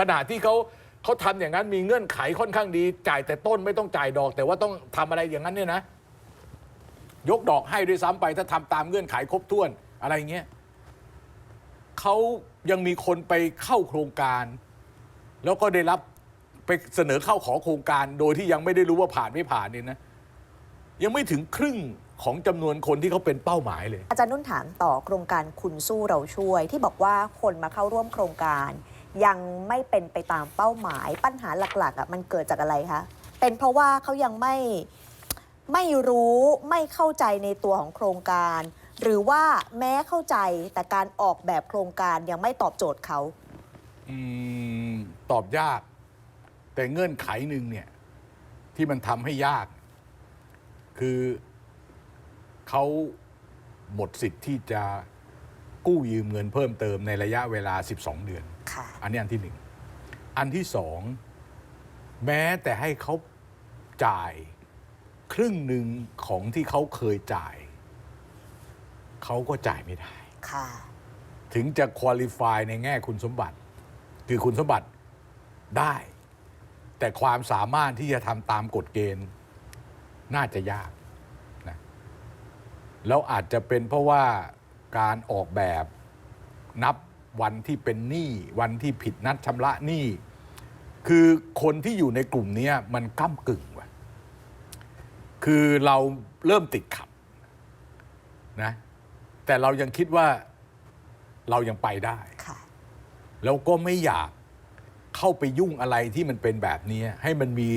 ขณะที่เขาเขาทำอย่างนั้นมีเงื่อนไขค่อนข้างดี จ่ายแต่ต้นไม่ต้องจ่ายดอก แต่ว่าต้องทำอะไรอย่างนั้นเนี่ยนะ ยกดอกให้ด้วยซ้ำไปถ้าทำตามเงื่อนไขครบถ้วนอะไรเงี้ยเขายังมีคนไปเข้าโครงการ แล้วก็ได้รับไปเสนอเข้าขอโครงการ โดยที่ยังไม่ได้รู้ว่าผ่านไม่ผ่านเนี่ยนะ ยังไม่ถึงครึ่งของจำนวนคนที่เขาเป็นเป้าหมายเลย อาจารย์นุ่นถามต่อโครงการคุณสู้เราช่วยที่บอกว่าคนมาเข้าร่วมโครงการ ยังไม่เป็นไปตามเป้าหมาย ปัญหาหลักๆอะมันเกิดจากอะไรคะ เป็นเพราะว่าเขายังไม่ไม่รู้ไม่เข้าใจในตัวของโครงการ หรือว่าแม้เข้าใจแต่การออกแบบโครงการยังไม่ตอบโจทย์เขา อืมตอบยาก แต่เงื่อนไขหนึ่งเนี่ย ที่มันทำให้ยาก คือเขาหมดสิทธิ์ที่จะกู้ยืมเงินเพิ่มเติมในระยะเวลา 12 เดือน ค่ะ อันนี้อันที่หนึ่ง อันที่สอง แม้แต่ให้เขาจ่ายครึ่งหนึ่งของที่เขาเคยจ่าย เขาก็จ่ายไม่ได้ ค่ะ ถึงจะคุริฟายในแง่คุณสมบัติ คือคุณสมบัติได้ แต่ความสามารถที่จะทำตามกฎเกณฑ์น่าจะยากนะแล้วอาจจะเป็นเพราะว่าการออกแบบนับ วันที่เป็นหนี้วันที่ผิดนัดชำระหนี้คือคนที่อยู่ในกลุ่มเนี้ยมันก้ากึ่งว่ะคือเราเริ่มติดขัดนะแต่เรายังคิดว่าเรายังไปได้ค่ะแล้วก็ไม่อยากเข้าไปยุ่งอะไรที่มันเป็นแบบนี้ ให้มันมี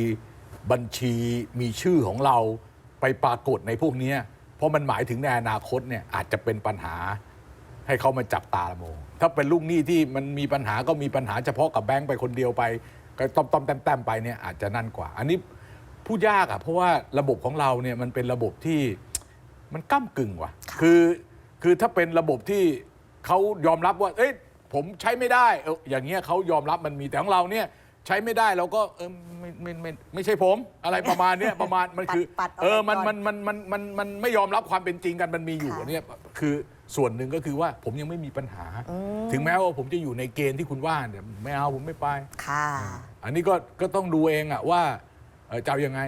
บัญชีมีชื่อของเราไปปรากฏในพวกนี้เพราะมันหมายถึงในอนาคตเนี่ยอาจจะเป็นปัญหา ให้เขามาจับตาละโมองถ้าเป็นลูกหนี้ที่มันมีปัญหาก็มีปัญหาเฉพาะกับแบงก์ไปคนเดียวไปก็ต้อมต้อมแต้มแต้มไปเนี่ยอาจจะนั่นกว่า อันนี้พูดยากอะเพราะว่าระบบของเราเนี่ยมันเป็นระบบที่มันก้ากึ่งว่ะค่ะ คือคือถ้าเป็นระบบที่เขายอมรับว่า เอ้ยผมใช้ไม่ได้เอออย่างเงี้ยเขายอมรับมันมีแต่ของเราเนี่ยใช้ไม่ได้เราก็เออไม่ไม่ไม่ไม่ใช่ผมอะไรประมาณเนี้ยประมาณมันคือปัดปัดออกเออไปมันก่อนมันมันมันมันมันไม่ยอมรับความเป็นจริงกันมันมีอยู่ค่ะเนี่ย คือส่วนหนึ่งก็คือว่าผมยังไม่มีปัญหาอืมถึงแม้ว่าผมจะอยู่ในเกณฑ์ที่คุณว่าเนี่ยไม่เอาผมไม่ไป ค่ะ อันนี้ก็ก็ต้องดูเองอะว่าเอ่อจะเอายังไง